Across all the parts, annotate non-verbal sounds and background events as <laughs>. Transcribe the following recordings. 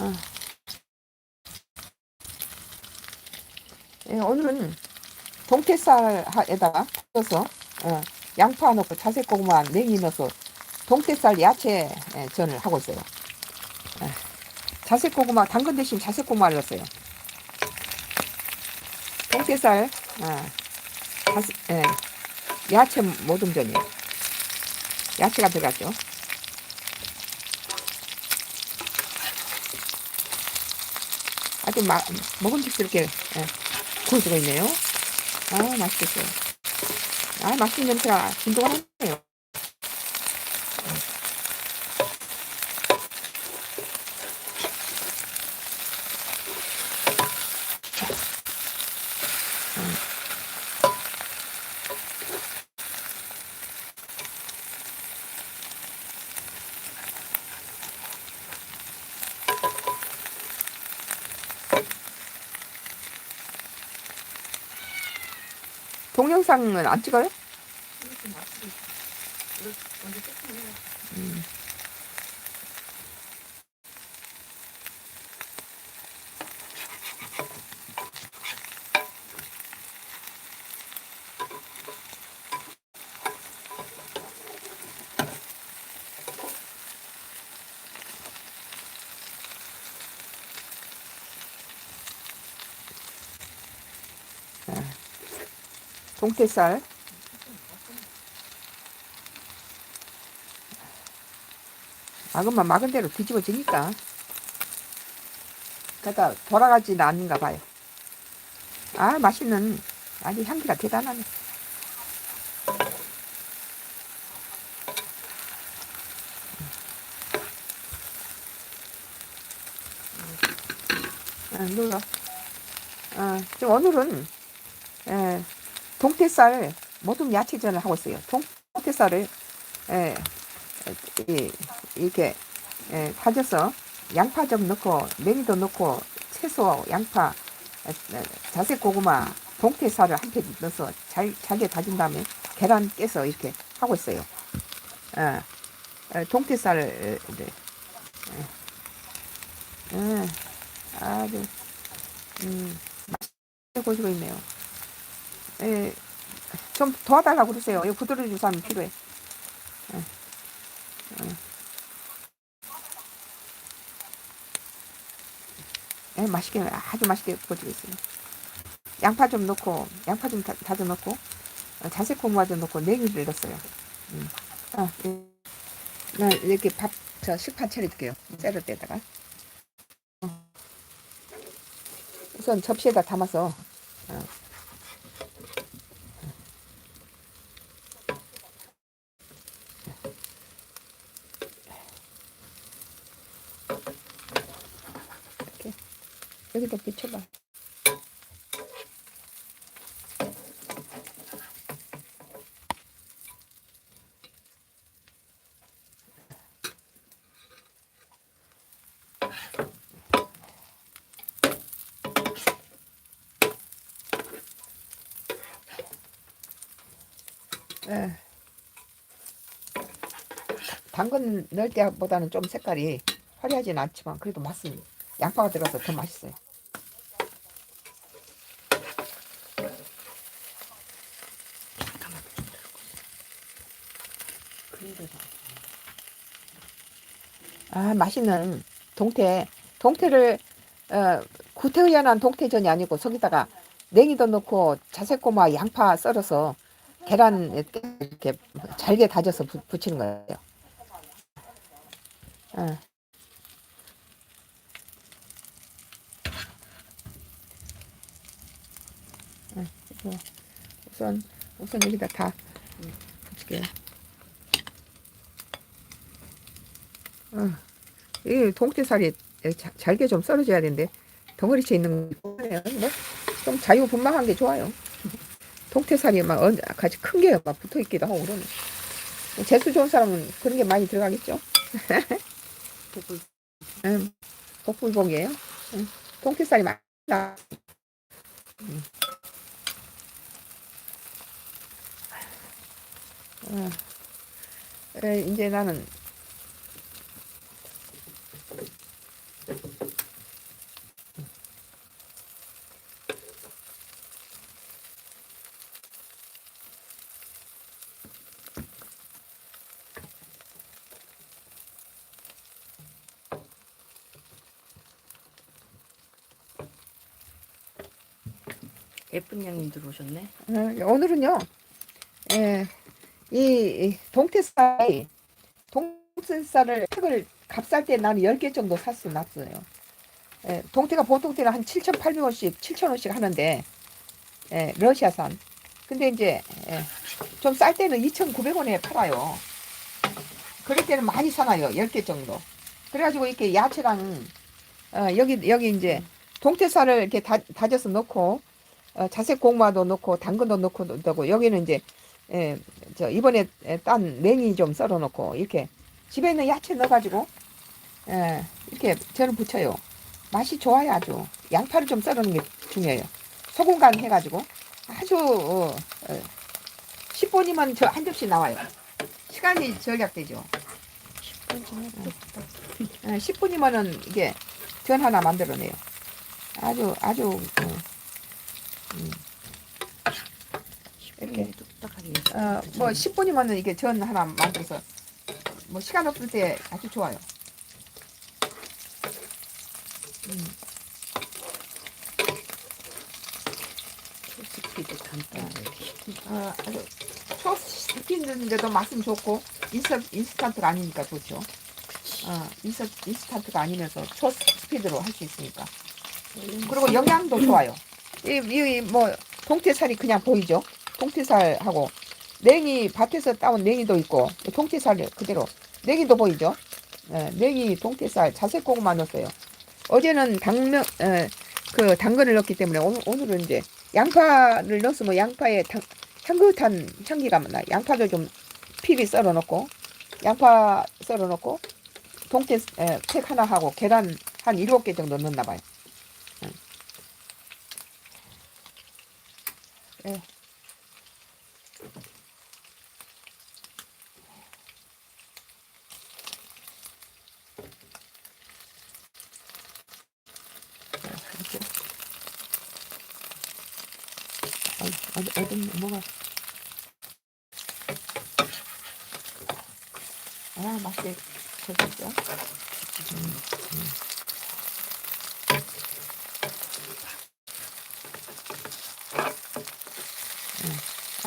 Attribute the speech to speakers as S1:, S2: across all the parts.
S1: 어. 예, 오늘은 동태살에다가 넣어서 어, 양파 넣고 자색 고구마 냉이 넣어서 동태살 야채 예, 전을 하고 있어요. 예. 자색 고구마 당근 대신 자색 고구마를 넣었어요. 동태살 어, 자색, 예, 야채 모듬전이에요. 야채가 들어갔죠. 아주 마, 먹음직스럽게 예, 구워지고 있네요. 아 맛있겠어요. 아 맛있는 냄새가 진동하네요. 동영상은 안 찍어요? 음. 동태살. 막으면 막은 대로 뒤집어지니까. 그러다 돌아가지는 않는가 봐요. 아 맛있는 아주 향기가 대단하네. 응, 눌러. 어, 지금 오늘은 예, 동태살 모든 야채전을 하고 있어요. 동태살을 예, 이, 이렇게 예, 다져서 양파 좀 넣고 냉이도 넣고 채소, 양파, 에, 에, 자색 고구마, 동태살을 한 팩 넣어서 잘 잘게 다진 다음에 계란 깨서 이렇게 하고 있어요. 예, 에, 동태살을 네. 예, 예, 아주 음, 맛있게 고시고 있네요. 예, 좀 도와달라고 그러세요. 이거 부드러워진 사람이 필요해. 예, 예. 예, 맛있게, 아주 맛있게 구워지고 있어요. 양파 좀 넣고, 양파 좀 다, 다져 넣고, 어, 자색 좀 넣고, 냉이를 넣었어요. 음. 아, 예. 나 이렇게 밥, 저 식판 차려줄게요. 때다가. 어. 우선 접시에다 담아서, 어. 여기다 비춰봐. 예. 당근 넣을 때보다는 좀 색깔이 화려하진 않지만 그래도 맛은 양파가 들어가서 더 맛있어요. 아 맛있는 동태 동태를 어, 구태의연한 동태전이 아니고 거기다가 냉이도 넣고 자색고마 양파 썰어서 계란 이렇게 잘게 다져서 부, 붙이는 거예요. 어. 어, 우선 우선 여기다 다 붙일게요. 어, 이 동태살이 자- 잘게 좀 썰어줘야 되는데 덩어리째 있는 거예요. 뭐좀 자유분방한 게 좋아요. 동태살이 막 언, 같이 큰 게 막 붙어 있기도 하고 그러네. 재수 좋은 사람은 그런 게 많이 들어가겠죠. <laughs> 음, 복불복이에요. 음, 동태살이 많이 나. 음. 어, 에, 이제 나는
S2: 예쁜 양님 들어오셨네.
S1: 어, 오늘은요, 예, 이, 이 동태살이, 동태살을 팩을 값쌀 때 나는 10개 정도 샀어, 놨어요. 예, 동태가 보통 때는 한 7,800원씩, 7,000원씩 하는데, 예, 러시아산. 근데 이제, 예, 좀 쌀 때는 2,900원에 팔아요. 그럴 때는 많이 사나요, 10개 정도. 그래가지고 이렇게 야채랑, 어, 여기, 여기 이제, 동태살을 이렇게 다, 다져서 넣고, 어, 자색 고구마도 넣고 당근도 넣고 넣고 여기는 이제 에, 저 이번에 에, 딴 냉이 좀 썰어 놓고 이렇게 집에 있는 야채 넣어가지고 에, 이렇게 저는 부쳐요. 맛이 좋아요 아주. 양파를 좀 썰어 놓는 게 중요해요. 소금 간 해가지고 아주 어, 어, 10분이면 저 한 접시 나와요. 시간이 절약되죠.
S2: 10분 전에 뺐다.
S1: 에, 10분이면은 이게 전 하나 만들어내요. 아주 아주 어, 음, 이렇게.
S2: 10분이 뚝딱하게.
S1: 어, 뭐 10분이면은 이게 전 하나 만들어서 뭐 시간 없을 때 아주 좋아요. 음,
S2: 초스피드 간단하게.
S1: 어, 아주 초스피드인데도 맛은 좋고 인스, 인스턴트가 아니니까 좋죠. 어, 인스, 인스턴트가 아니면서 초스피드로 할 수 있으니까. 그리고 영양도 좋아요. 이, 이, 뭐, 동태살이 그냥 보이죠? 동태살하고, 냉이, 밭에서 따온 냉이도 있고, 동태살 그대로, 냉이도 보이죠? 예, 냉이, 동태살, 자색 고구마 넣었어요. 어제는 당면, 에, 그, 당근을 넣었기 때문에, 오늘, 오늘은 이제, 양파를 넣었으면 양파에 당, 향긋한 향기가 나. 양파도 좀 피리 썰어 놓고, 양파 썰어 놓고, 동태, 에, 팩 하나 하고, 계란 한 일곱 개 정도 넣나 봐요. 어, 어디, 어디, 뭐가. 아, 맛있게 젖었죠? 음, 음.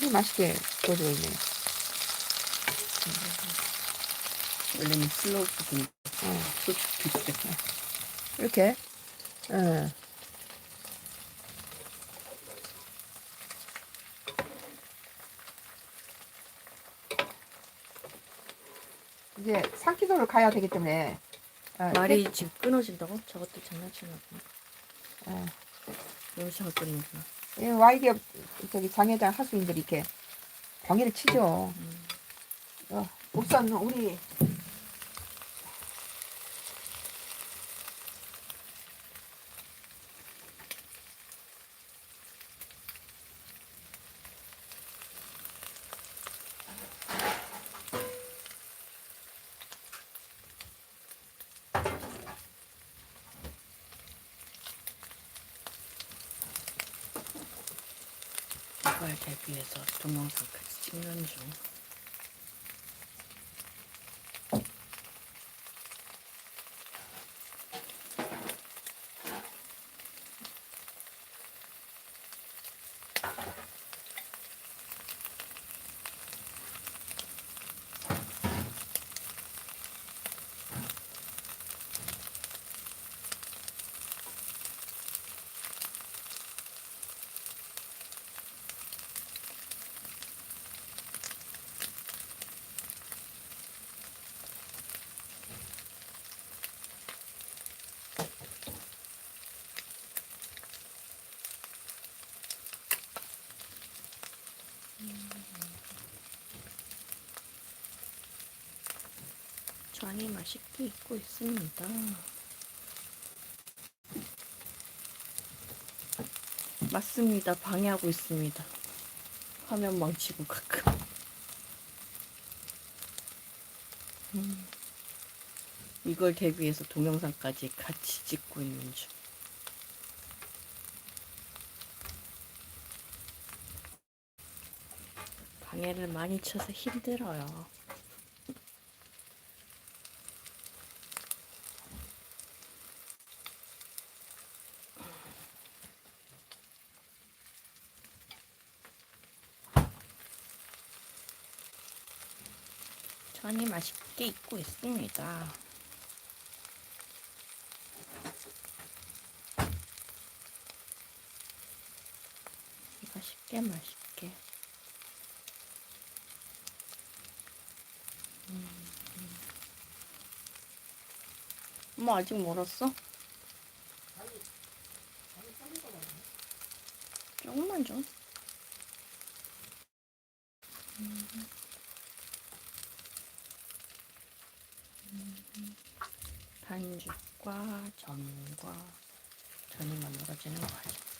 S1: 아주 맛있게 구워져 있네요.
S2: 원래는 슬로우 푸드.
S1: 어. 이렇게. 어. 이제 상키도를 가야 되기 때문에 어,
S2: 말이 지금 끊어진다고? 저것도 장난치나 보네.
S1: 어,
S2: 영상을 끊는구나.
S1: 이 와이기업 저기 장회장 하수인들이 이렇게 병해를 치죠.
S2: 음.
S1: 어, 우선 우리
S2: 이걸 같이 찍는 중. 장이 맛있게 익고 있습니다. 맞습니다. 방해하고 있습니다. 화면 망치고 가끔. 음. 이걸 대비해서 동영상까지 같이 찍고 있는 중. 방해를 많이 쳐서 힘들어요. 천천히 맛있게 익고 있습니다. 맛있게 맛있게. 음. 엄마 아직 멀었어? 조금만 좀. 반죽과 전과 전이 만들어지는 과정.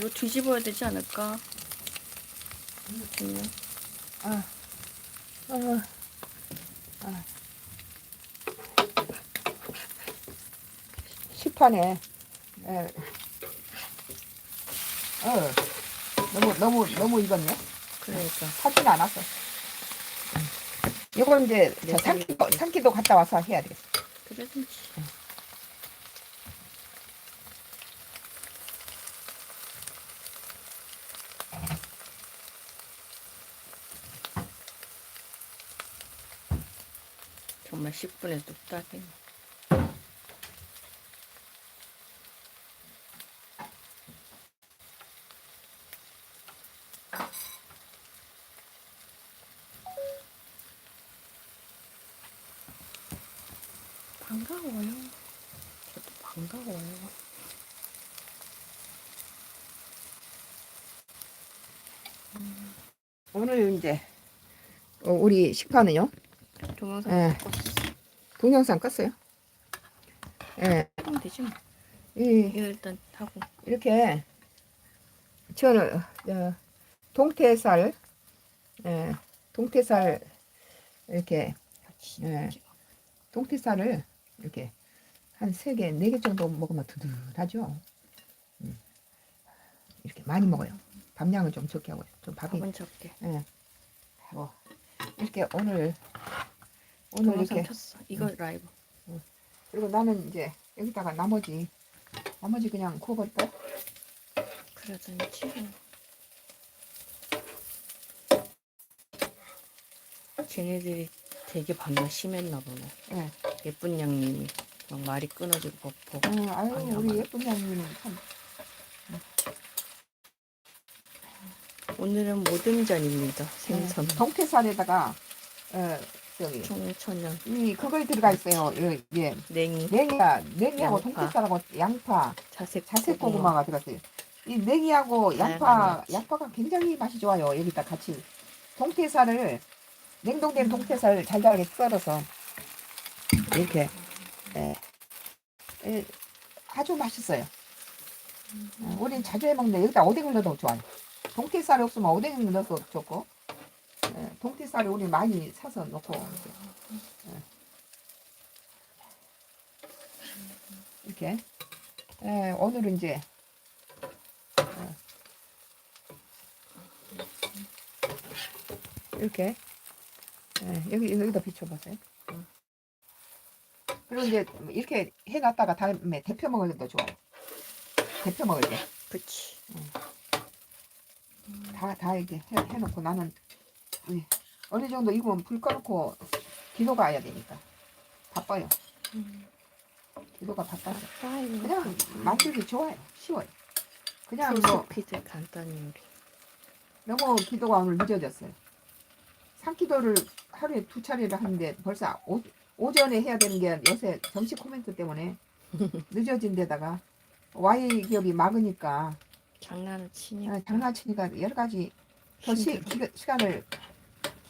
S2: 이거 뒤집어야 되지 않을까? 그냥
S1: 아, 아, 아. 시판에, 에, 어, 너무, 너무, 너무 익었네?
S2: 그러니까
S1: 타진 않았어. 이걸 이제 저
S2: 네,
S1: 삼키도. 삼키도 갔다 와서 해야 되겠어.
S2: 그러든 정말 10분에 뚝딱이네 반가워요. 저도 반가워요.
S1: 오늘 이제, 어, 우리 식판은요,
S2: 동영상
S1: 예.
S2: 껐어.
S1: 동영상 껐어요. 예,
S2: 하면 되지 뭐.
S1: 이,
S2: 이거 일단 하고.
S1: 이렇게 저는 어, 동태살 예, 동태살 이렇게 예. 동태살을 이렇게 한 세 개, 네 개 정도 먹으면 두둑하죠. 음. 이렇게 많이 먹어요. 밥량은 좀 적게 하고요. 좀 밥이
S2: 밥은 적게.
S1: 예. 하고 이렇게 오늘 오늘 이렇게
S2: 켰어. 이거 라이브.
S1: 그리고 나는 이제 여기다가 나머지 나머지 그냥 구워버릴까?
S2: 그러든지. 쟤네들이 되게 반응 심했나 보네.
S1: 예.
S2: 예쁜 양님이 막 말이 끊어지고 버퍼.
S1: 어, 아유 우리. 예쁜 양님은 참
S2: 오늘은 모듬전입니다. 생선.
S1: 네, 동태살에다가 어 저기
S2: 청천년
S1: 이 그거에 들어가 있어요. 이- 이게
S2: 냉이
S1: 냉이가 냉이하고
S2: 양파.
S1: 동태살하고 양파,
S2: 자색
S1: 자색
S2: 고구마.
S1: 고구마가 들어갔어요. 이 냉이하고
S2: 다양한
S1: 양파. 양파가 굉장히 맛이 좋아요. 여기다 같이 동태살을 냉동된 동태살 잘잘하게 썰어서 이렇게 예, 예, 아주 맛있어요. 어, 우린 자주 해 먹는데 여기다 오뎅을 넣어도 좋아요. 동태살이 없으면 오뎅을 넣어도 좋고 예, 동태살을 우리 많이 사서 넣고 예. 이렇게 예, 오늘은 이제 어, 이렇게 예, 여기 여기다 비춰보세요. 그리고 이제 이렇게 해놨다가 다음에 데펴 먹어도 좋아요. 데펴 먹을 때.
S2: 그치.
S1: 다, 다 이렇게 해, 해놓고 나는 예, 어느 정도 익으면 불 꺼놓고 기도가 와야 되니까 바빠요. 기도가 바빠서 그냥 만들기 좋아요. 쉬워요. 그냥 뭐
S2: 풀스피드 간단 요리.
S1: 너무 기도가 오늘 늦어졌어요. 삼기도를 하루에 두 차례를 하는데 벌써 오, 오전에 해야 되는 게 요새 정식 코멘트 때문에 <laughs> 늦어진 데다가 Y 기업이 막으니까
S2: 장난을 치니까
S1: 아, 장난치니까 여러 가지 더 시. 기, 시간을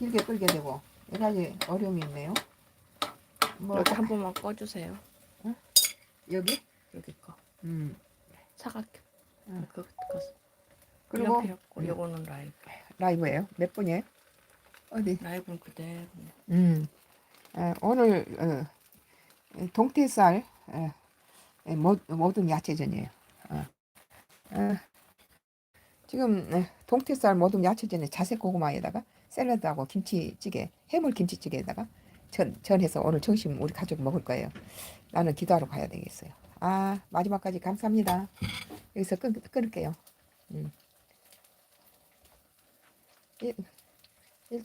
S1: 길게 끌게 되고 여러 가지 어려움이 있네요. 뭐
S2: 여기 한 번만 꺼주세요.
S1: 여기?
S2: 여기 거
S1: 음.
S2: 사각형.
S1: 응.
S2: 그거.
S1: 그리고
S2: 필요 없고
S1: 음.
S2: 요거는 라이브.
S1: 라이브예요. 몇 분이에요? 어디?
S2: 라이브는 그대로.
S1: 음. 에, 오늘 어, 동태살 에, 에, 모, 모든 야채전이에요. 어. 어, 지금 에, 동태살 모든 야채전에 자색 고구마에다가 샐러드하고 김치찌개, 해물 김치찌개에다가 전, 전해서 오늘 점심 우리 가족 먹을 거예요. 나는 기도하러 가야 되겠어요. 아 마지막까지 감사합니다. 여기서 끊, 끊을게요. 음. 예,